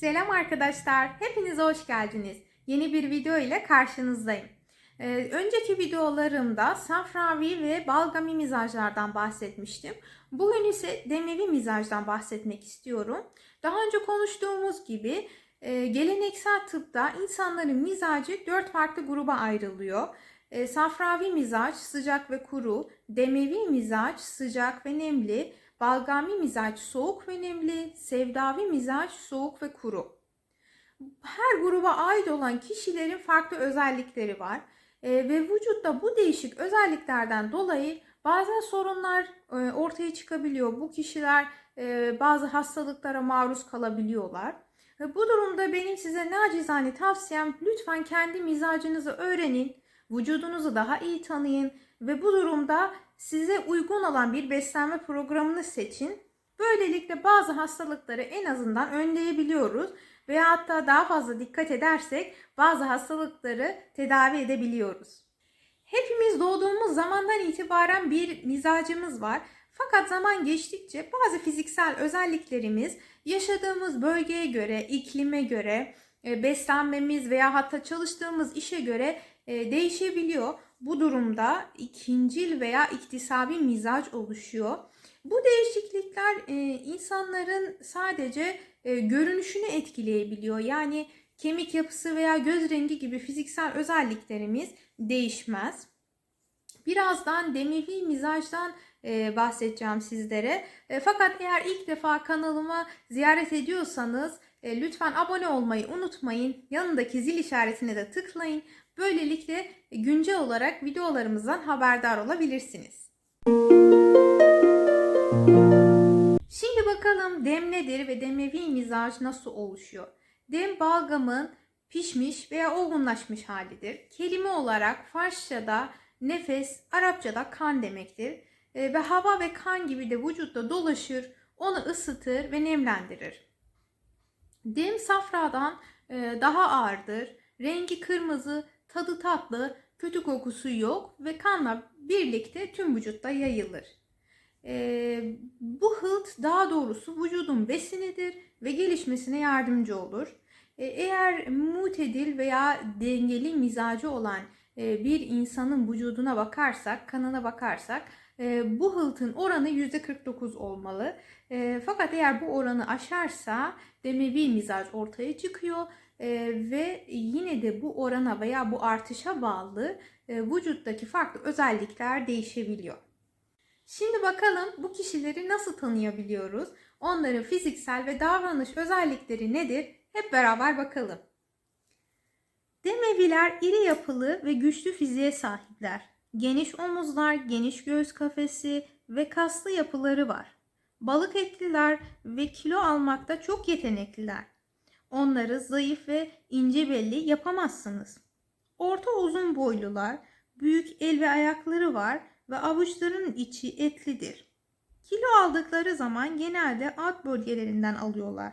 Selam arkadaşlar, hepinize hoş geldiniz. Yeni bir video ile karşınızdayım. Ee, önceki videolarımda safravi ve balgami mizaclardan bahsetmiştim. Bugün ise demevi mizacdan bahsetmek istiyorum. Daha önce konuştuğumuz gibi e, geleneksel tıpta insanların mizacı dört farklı gruba ayrılıyor. E, safravi mizaç sıcak ve kuru, demevi mizaç sıcak ve nemli, balgami mizaç soğuk ve nemli, sevdavi mizaç soğuk ve kuru. Her gruba ait olan kişilerin farklı özellikleri var. E, ve vücutta bu değişik özelliklerden dolayı bazen sorunlar e, ortaya çıkabiliyor. Bu kişiler e, bazı hastalıklara maruz kalabiliyorlar. Ve bu durumda benim size nacizane tavsiyem lütfen kendi mizacınızı öğrenin, vücudunuzu daha iyi tanıyın ve bu durumda size uygun olan bir beslenme programını seçin. Böylelikle bazı hastalıkları en azından önleyebiliyoruz veya hatta daha fazla dikkat edersek bazı hastalıkları tedavi edebiliyoruz. Hepimiz doğduğumuz zamandan itibaren bir mizacımız var. Fakat zaman geçtikçe bazı fiziksel özelliklerimiz yaşadığımız bölgeye göre, iklime göre, e, beslenmemiz veya hatta çalıştığımız işe göre e, değişebiliyor. Bu durumda ikincil veya iktisabi mizaç oluşuyor. Bu değişiklikler e, insanların sadece görünüşünü etkileyebiliyor. Yani kemik yapısı veya göz rengi gibi fiziksel özelliklerimiz değişmez. Birazdan demevi mizaçtan e, bahsedeceğim sizlere. E, fakat eğer ilk defa kanalıma ziyaret ediyorsanız e, lütfen abone olmayı unutmayın. Yanındaki zil işaretine de tıklayın. Böylelikle güncel olarak videolarımızdan haberdar olabilirsiniz. Şimdi bakalım dem nedir ve demevi mizaç nasıl oluşuyor? Dem balgamın pişmiş veya olgunlaşmış halidir. Kelime olarak Farsça'da nefes, Arapça'da kan demektir. E, ve hava ve kan gibi de vücutta dolaşır, onu ısıtır ve nemlendirir. Dem safradan e, daha ağırdır. Rengi kırmızı, tadı tatlı, kötü kokusu yok ve kanla birlikte tüm vücutta yayılır. E, bu hılt daha doğrusu vücudun besinidir ve gelişmesine yardımcı olur. E, eğer mutedil veya dengeli mizacı olan bir insanın vücuduna bakarsak, kanına bakarsak bu hıltın oranı %49 olmalı. E, fakat eğer bu oranı aşarsa demevi mizaç ortaya çıkıyor ve yine de bu orana veya bu artışa bağlı vücuttaki farklı özellikler değişebiliyor. Şimdi bakalım bu kişileri nasıl tanıyabiliyoruz? Onların fiziksel ve davranış özellikleri nedir? Hep beraber bakalım. Demeviler iri yapılı ve güçlü fiziğe sahipler. Geniş omuzlar, geniş göğüs kafesi ve kaslı yapıları var. Balık etliler ve kilo almakta çok yetenekliler. Onları zayıf ve ince belli yapamazsınız. Orta uzun boylular, büyük el ve ayakları var ve avuçların içi etlidir. Kilo aldıkları zaman genelde alt bölgelerinden alıyorlar.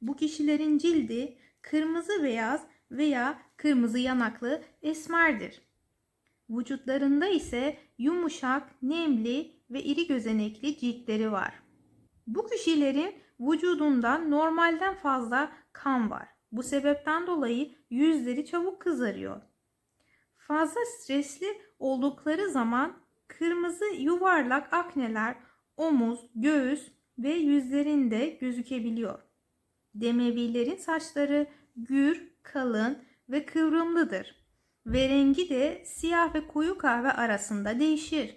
Bu kişilerin cildi kırmızı beyaz veya kırmızı yanaklı esmerdir. Vücutlarında ise yumuşak, nemli ve iri gözenekli ciltleri var. Bu kişilerin vücudunda normalden fazla kan var. Bu sebepten dolayı yüzleri çabuk kızarıyor. Fazla stresli oldukları zaman kırmızı yuvarlak akneler omuz, göğüs ve yüzlerinde gözükebiliyor. Demevilerin saçları gür, kalın ve kıvrımlıdır ve rengi de siyah ve koyu kahve arasında değişir.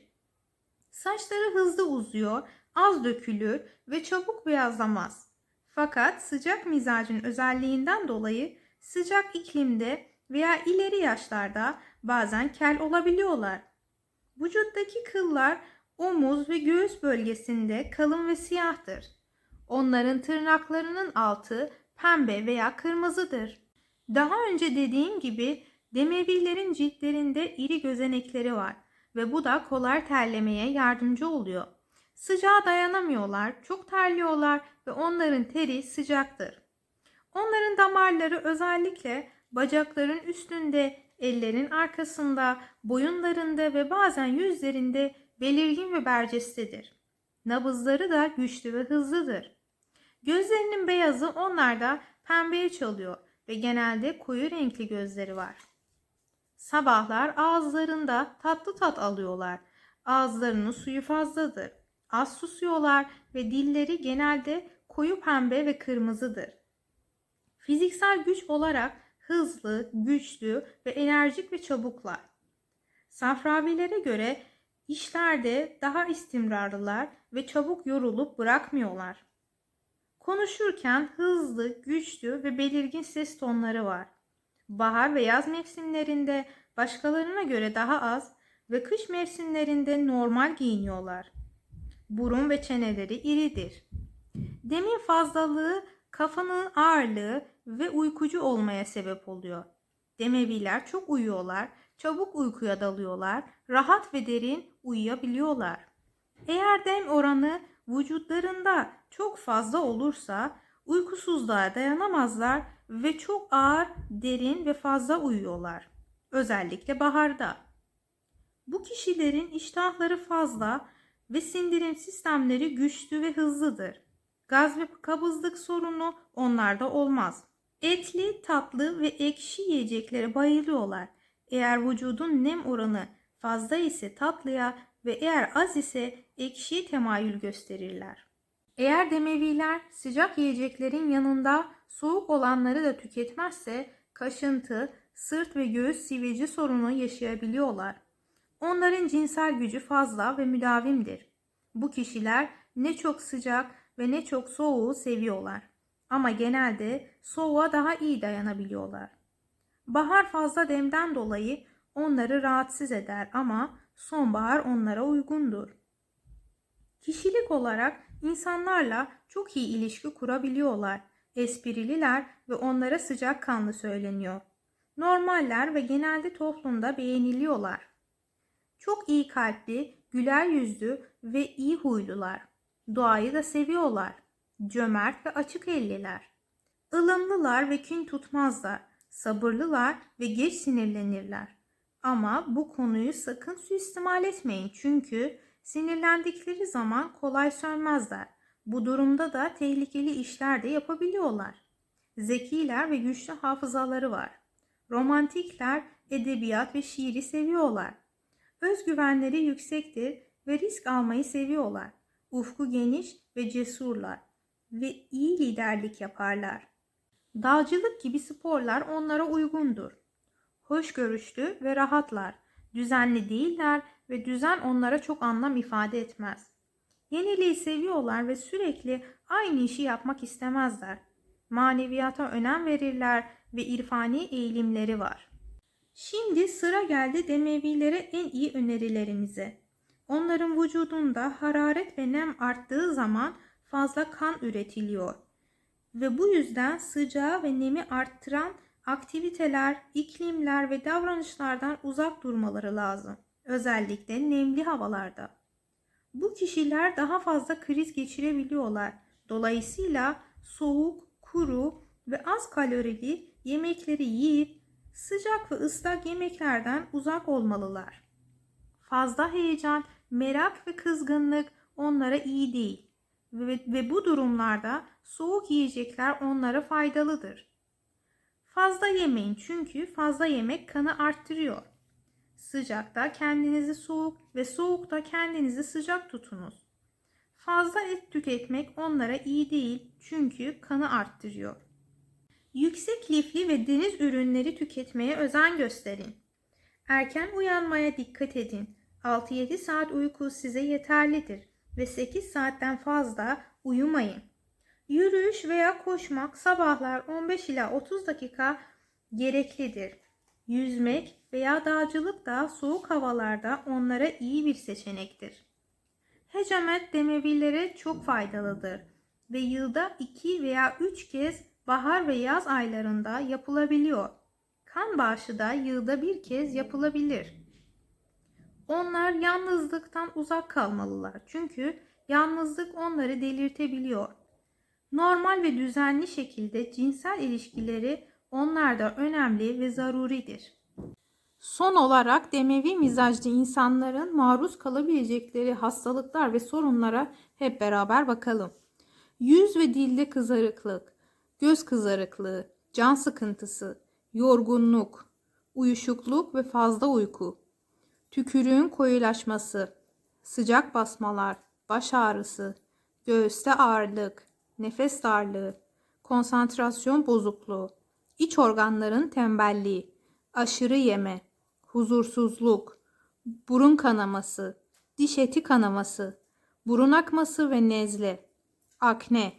Saçları hızlı uzuyor, az dökülür ve çabuk beyazlamaz. Fakat sıcak mizacın özelliğinden dolayı sıcak iklimde veya ileri yaşlarda bazen kel olabiliyorlar. Vücuttaki kıllar omuz ve göğüs bölgesinde kalın ve siyahtır. Onların tırnaklarının altı pembe veya kırmızıdır. Daha önce dediğim gibi demevilerin ciltlerinde iri gözenekleri var ve bu da kolay terlemeye yardımcı oluyor. Sıcağa dayanamıyorlar, çok terliyorlar ve onların teri sıcaktır. Onların damarları özellikle bacakların üstünde, ellerin arkasında, boyunlarında ve bazen yüzlerinde belirgin ve bercestedir. Nabızları da güçlü ve hızlıdır. Gözlerinin beyazı onlarda pembeye çalıyor ve genelde koyu renkli gözleri var. Sabahlar ağızlarında tatlı tat alıyorlar. Ağızlarının suyu fazladır. Az susuyorlar ve dilleri genelde koyu pembe ve kırmızıdır. Fiziksel güç olarak hızlı, güçlü ve enerjik ve çabuklar. Safravilere göre işlerde daha istimrarlılar ve çabuk yorulup bırakmıyorlar. Konuşurken hızlı, güçlü ve belirgin ses tonları var. Bahar ve yaz mevsimlerinde başkalarına göre daha az ve kış mevsimlerinde normal giyiniyorlar. Burun ve çeneleri iridir. Demin fazlalığı kafanın ağırlığı ve uykucu olmaya sebep oluyor. Demeviler çok uyuyorlar, çabuk uykuya dalıyorlar, rahat ve derin uyuyabiliyorlar. Eğer dem oranı vücutlarında çok fazla olursa uykusuzluğa dayanamazlar ve çok ağır, derin ve fazla uyuyorlar. Özellikle baharda. Bu kişilerin iştahları fazla ve sindirim sistemleri güçlü ve hızlıdır. Gaz ve kabızlık sorunu onlarda olmaz. Etli, tatlı ve ekşi yiyeceklere bayılıyorlar. Eğer vücudun nem oranı fazla ise tatlıya ve eğer az ise ekşiye temayül gösterirler. Eğer demeviler sıcak yiyeceklerin yanında soğuk olanları da tüketmezse kaşıntı, sırt ve göğüs sivilce sorunu yaşayabiliyorlar. Onların cinsel gücü fazla ve müdavimdir. Bu kişiler ne çok sıcak ve ne çok soğuğu seviyorlar. Ama genelde soğuğa daha iyi dayanabiliyorlar. Bahar fazla demden dolayı onları rahatsız eder ama sonbahar onlara uygundur. Kişilik olarak insanlarla çok iyi ilişki kurabiliyorlar. Esprililer ve onlara sıcakkanlı söyleniyor. Normaller ve genelde toplumda beğeniliyorlar. Çok iyi kalpli, güler yüzlü ve iyi huylular. Doğayı da seviyorlar. Cömert ve açık elliler. Ilımlılar ve kin tutmazlar. Sabırlılar ve geç sinirlenirler. Ama bu konuyu sakın suistimal etmeyin çünkü sinirlendikleri zaman kolay sönmezler. Bu durumda da tehlikeli işler de yapabiliyorlar. Zekiler ve güçlü hafızaları var. Romantikler edebiyat ve şiiri seviyorlar. Özgüvenleri yüksektir ve risk almayı seviyorlar. Ufku geniş ve cesurlar ve iyi liderlik yaparlar. Dağcılık gibi sporlar onlara uygundur. Hoşgörüşlü ve rahatlar. Düzenli değiller ve düzen onlara çok anlam ifade etmez. Yeniliği seviyorlar ve sürekli aynı işi yapmak istemezler. Maneviyata önem verirler ve irfani eğilimleri var. Şimdi sıra geldi demevilere en iyi önerilerimize. Onların vücudunda hararet ve nem arttığı zaman fazla kan üretiliyor. Ve bu yüzden sıcağı ve nemi arttıran aktiviteler, iklimler ve davranışlardan uzak durmaları lazım. Özellikle nemli havalarda. Bu kişiler daha fazla kriz geçirebiliyorlar. Dolayısıyla soğuk, kuru ve az kalorili yemekleri yiyip sıcak ve ıslak yemeklerden uzak olmalılar. Fazla heyecan, merak ve kızgınlık onlara iyi değil ve, ve bu durumlarda soğuk yiyecekler onlara faydalıdır. Fazla yemeyin çünkü fazla yemek kanı arttırıyor. Sıcakta kendinizi soğuk ve soğukta kendinizi sıcak tutunuz. Fazla et tüketmek onlara iyi değil çünkü kanı arttırıyor. Yüksek lifli ve deniz ürünleri tüketmeye özen gösterin. Erken uyanmaya dikkat edin. 6-7 saat uyku size yeterlidir ve 8 saatten fazla uyumayın. Yürüyüş veya koşmak sabahlar 15 ila 30 dakika gereklidir. Yüzmek veya dağcılık da soğuk havalarda onlara iyi bir seçenektir. Hecamet demevillere çok faydalıdır ve yılda 2 veya 3 kez bahar ve yaz aylarında yapılabiliyor. Kan bağışı da yılda bir kez yapılabilir. Onlar yalnızlıktan uzak kalmalılar. Çünkü yalnızlık onları delirtebiliyor. Normal ve düzenli şekilde cinsel ilişkileri onlarda önemli ve zaruridir. Son olarak demevi mizaclı insanların maruz kalabilecekleri hastalıklar ve sorunlara hep beraber bakalım. Yüz ve dilde kızarıklık, göz kızarıklığı, can sıkıntısı, yorgunluk, uyuşukluk ve fazla uyku, tükürüğün koyulaşması, sıcak basmalar, baş ağrısı, göğüste ağırlık, nefes darlığı, konsantrasyon bozukluğu, iç organların tembelliği, aşırı yeme, huzursuzluk, burun kanaması, diş eti kanaması, burun akması ve nezle, akne,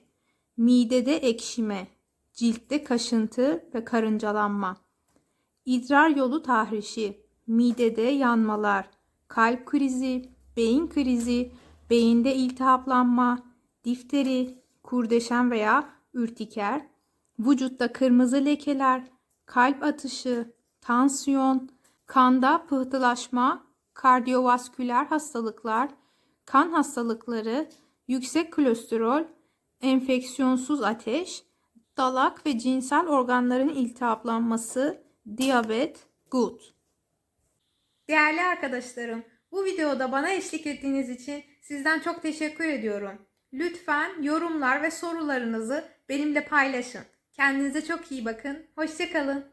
midede ekşime, ciltte kaşıntı ve karıncalanma, idrar yolu tahrişi, midede yanmalar, kalp krizi, beyin krizi, beyinde iltihaplanma, difteri, kurdeşen veya ürtiker, vücutta kırmızı lekeler, kalp atışı, tansiyon, kanda pıhtılaşma, kardiyovasküler hastalıklar, kan hastalıkları, yüksek kolesterol, enfeksiyonsuz ateş, dalak ve cinsel organların iltihaplanması, diyabet, gut. Değerli arkadaşlarım, bu videoda bana eşlik ettiğiniz için sizden çok teşekkür ediyorum. Lütfen yorumlar ve sorularınızı benimle paylaşın. Kendinize çok iyi bakın. Hoşçakalın.